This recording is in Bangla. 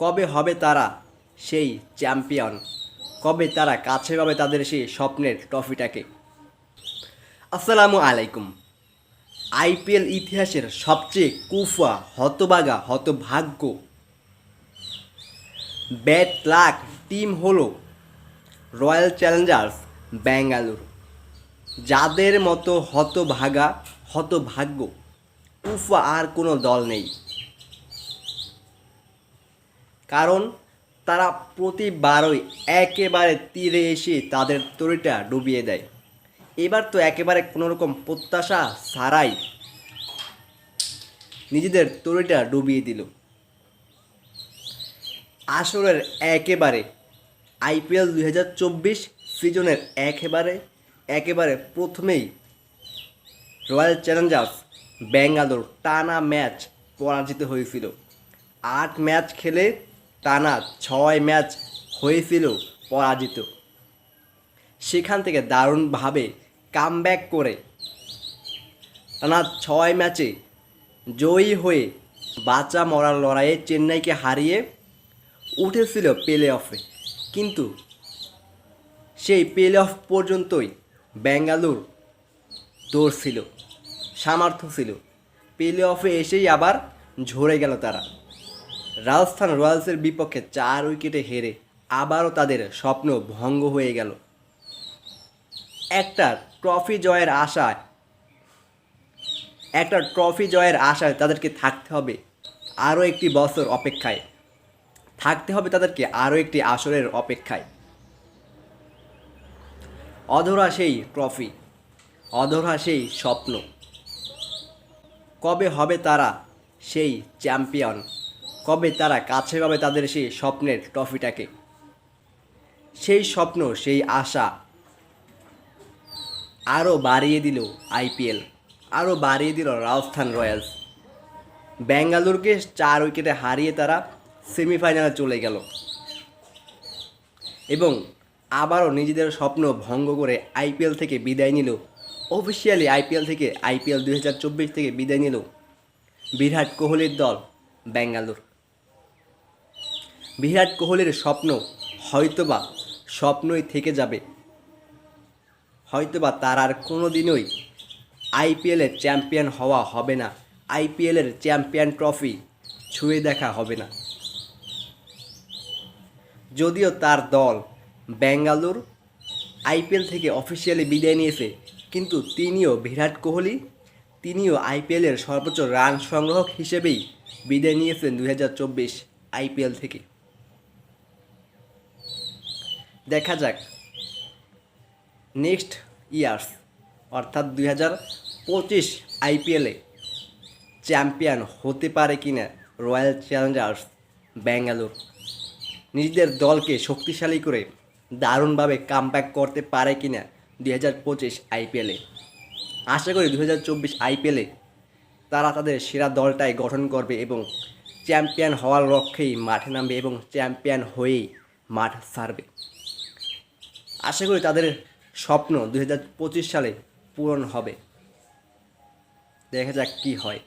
কবে হবে তারা সেই চ্যাম্পিয়ন? কবে তারা কাছে পাবে তাদের সেই স্বপ্নের ট্রফিটাকে? আসসালামু আলাইকুম। আইপিএল ইতিহাসের সবচেয়ে কুফা হতবাগা, হতভাগ্য ব্যাট লাক টিম হলো রয়্যাল চ্যালেঞ্জার্স, ব্যাঙ্গালোর। যাদের মতো হতভাগা, হতভাগ্য উফা আর কোনো দল নেই। কারণ তারা প্রতিবারই একেবারে তীরে এসে তাদের তরিটা ডুবিয়ে দেয়। এবার তো একেবারে কোনোরকম প্রত্যাশা ছাড়াই নিজেদের তরিটা ডুবিয়ে দিল। আসরের একেবারে আইপিএল দুই হাজার চব্বিশ সিজনের একেবারে একেবারে প্রথমেই রয়্যাল চ্যালেঞ্জার্স ব্যাঙ্গালোর টানা ম্যাচ পরাজিত হয়েছিল। আট ম্যাচ খেলে টানা ছয় ম্যাচ হয়েছিল পরাজিত। সেখান থেকে দারুণভাবে কামব্যাক করে টানা ছয় ম্যাচে জয়ী হয়ে বাঁচা মরার লড়াইয়ে চেন্নাইকে হারিয়ে উঠেছিল প্লে অফে কিন্তু সেই প্লে অফ পর্যন্তই ব্যাঙ্গালোর দৌড় ছিল সামর্থ্য ছিল। প্লে অফে এসেই আবার ঝরে গেল তারা। রাজস্থান রয়্যালসের বিপক্ষে চার উইকেটে হেরে আবারও তাদের স্বপ্ন ভঙ্গ হয়ে গেল। একটা ট্রফি জয়ের আশায়, একটা ট্রফি জয়ের আশায় তাদেরকে থাকতে হবে আরও একটি বছর অপেক্ষায়। থাকতে হবে তাদেরকে আরও একটি আসরের অপেক্ষায়। অধরা সেই ট্রফি, অধরা সেই স্বপ্ন। কবে হবে তারা সেই চ্যাম্পিয়ন? কবে তারা কাছে পাবে তাদের সেই স্বপ্নের ট্রফিটাকে? সেই স্বপ্ন, সেই আশা আরও বাড়িয়ে দিল আইপিএল, আরও বাড়িয়ে দিল রাজস্থান রয়্যালস। ব্যাঙ্গালোরকে চার উইকেটে হারিয়ে তারা সেমিফাইনালে চলে গেল। এবং আবারও নিজেদের স্বপ্ন ভঙ্গ করে আইপিএল থেকে বিদায় নিল, অফিসিয়ালি আইপিএল থেকে, আইপিএল দুই হাজার চব্বিশ থেকে বিদায় নিল বিরাট কোহলির দল ব্যাঙ্গালোর। বিরাট কোহলির স্বপ্ন হয়তোবা স্বপ্নই থেকে যাবে। হয়তোবা তার আর কোনো দিনই আইপিএলের চ্যাম্পিয়ন হওয়া হবে না। আইপিএলের চ্যাম্পিয়ন ট্রফি ছুঁয়ে দেখা হবে না। যদিও তার দল ব্যাঙ্গালোর আইপিএল থেকে অফিসিয়ালি বিদায় নিয়েছে, কিন্তু তিনিও বিরাট কোহলি, তিনিও আইপিএলের সর্বোচ্চ রান সংগ্রাহক হিসেবেই বিদায় নিয়েছেন দুই হাজার চব্বিশ আইপিএল থেকে। দেখা যাক। নেক্সট ইয়ার্স অর্থাৎ দুই হাজার পঁচিশ আইপিএলে চ্যাম্পিয়ন হতে পারে কিনা রয়্যাল চ্যালেঞ্জার্স ব্যাঙ্গালোর নিজেদের দলকে শক্তিশালী করে দারুণভাবে কামব্যাক করতে পারে কিনা দুই হাজার পঁচিশ আইপিএলে আশা করি দু হাজার চব্বিশ আইপিএলে তারা তাদের সেরা দলটাই গঠন করবে এবং চ্যাম্পিয়ন হওয়ার লক্ষ্যেই মাঠে নামবে এবং চ্যাম্পিয়ন হয়েই মাঠ ছাড়বে আশা করি তাদের স্বপ্ন দু হাজার পঁচিশ সালে পূরণ হবে। দেখা যাক কী হয়।